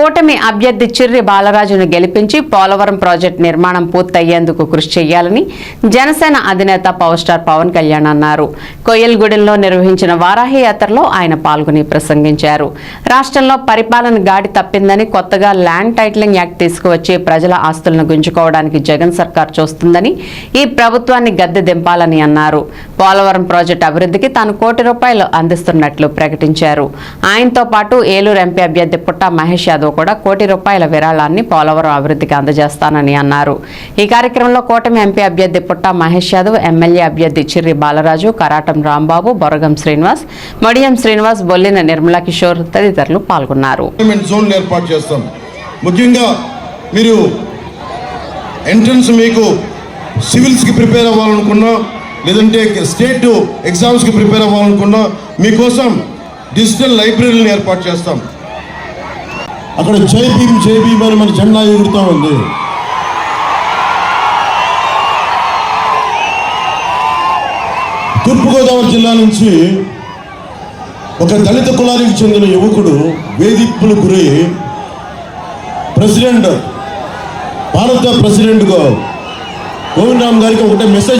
కూటమి అభ్యర్థి చిర్రి బాలరాజును గెలిపించి పోలవరం ప్రాజెక్టు నిర్మాణం పూర్తయ్యేందుకు కృషి చేయాలని జనసేన అధినేత పవర్ స్టార్ పవన్ కళ్యాణ్ అన్నారు. కొయ్యల్గూడెంలో నిర్వహించిన వారాహి యాత్రలో ఆయన పాల్గొని ప్రసంగించారు. రాష్ట్రంలో పరిపాలన గాడి తప్పిందని కొత్తగా ల్యాండ్ టైటిలింగ్ యాక్ట్ తీసుకువచ్చి ప్రజల ఆస్తులను గుంజుకోవడానికి జగన్ సర్కార్ చూస్తుందని ఈ ప్రభుత్వాన్ని గద్దె దింపాలని అన్నారు. పోలవరం ప్రాజెక్టు అభివృద్ధికి తాను కోటి రూపాయలు అందిస్తున్నట్లు ప్రకటించారు. ఆయనతో పాటు ఏలూరు ఎంపీ అభ్యర్థి పుట్ట మహేష్ యాదవ్ కూడా కోటి రూపాయల విరాళాన్ని పోలవరం అభివృద్ధికి అందజేస్తానని అన్నారు. ఈ కార్యక్రమంలో కూటమి ఎంపీ అభ్యర్థి పుట్ట మహేష్ యాదవ్ ఎమ్మెల్యే అభ్యర్థి చిర్రి బాలరాజు కరాటం రాంబాబు బొరగం శ్రీనివాస్ మడియం శ్రీనివాస్ బొల్లిన నిర్మలా కిషోర్ తదితరులు పాల్గొన్నారు. ఏర్పాటు చేస్తాం. ముఖ్యంగా మీరు ఎంట్రన్స్ మీకు సివిల్స్కి ప్రిపేర్ అవ్వాలనుకున్నా లేదంటే స్టేట్ ఎగ్జామ్స్కి ప్రిపేర్ అవ్వాలనుకున్నా మీకోసం డిజిటల్ లైబ్రరీని ఏర్పాటు చేస్తాం. అక్కడ జై భీమ్ జై భీమ్ అని మన జెండా ఎగురుతూ ఉంది. తూర్పుగోదావరి జిల్లా నుంచి ఒక దళిత కులానికి చెందిన యువకుడు వేధింపులు గురి ప్రెసిడెంట్ భారత ప్రెసిడెంట్ గోవిందరామ్ గారికి ఒకటే మెసేజ్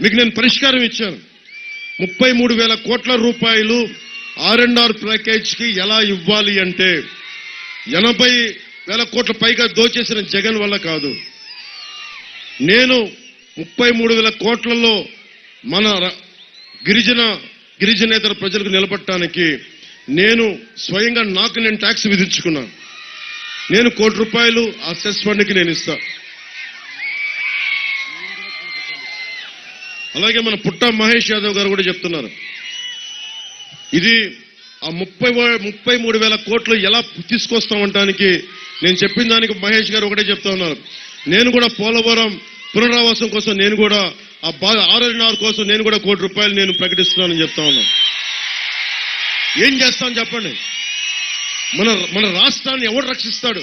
మీకు నేను పరిష్కారం ఇచ్చాను. ముప్పై మూడు వేల కోట్ల రూపాయలు ఆర్ అండ్ ఆర్ ప్యాకేజ్కి ఎలా ఇవ్వాలి అంటే ఎనభై వేల కోట్ల పైగా దోచేసిన జగన్ వల్ల కాదు. నేను ముప్పై మూడు వేల కోట్లలో మన ర- గిరిజన గిరిజనేతర ప్రజలకు నిలబడటానికి నేను స్వయంగా నాకు నేను ట్యాక్స్ విధించుకున్నాను నేను కోటి రూపాయలు ఆ సెస్ ఫండ్కి నేను ఇస్తా. అలాగే మన పుట్ట మహేష్ యాదవ్ గారు కూడా చెప్తున్నారు. ఇది ఆ ముప్పై ముప్పై మూడు వేల కోట్లు ఎలా తీసుకొస్తామంటానికి నేను చెప్పిన దానికి మహేష్ గారు ఒకటే చెప్తా ఉన్నారు. నేను కూడా పోలవరం పునరావాసం కోసం నేను కూడా ఆ బా ఆర్ఎన్ఆర్ కోసం నేను కూడా కోటి రూపాయలు నేను ప్రకటిస్తున్నానని చెప్తా ఉన్నాను ఏం చేస్తాను చెప్పండి? మన మన రాష్ట్రాన్ని ఎవడు రక్షిస్తాడు?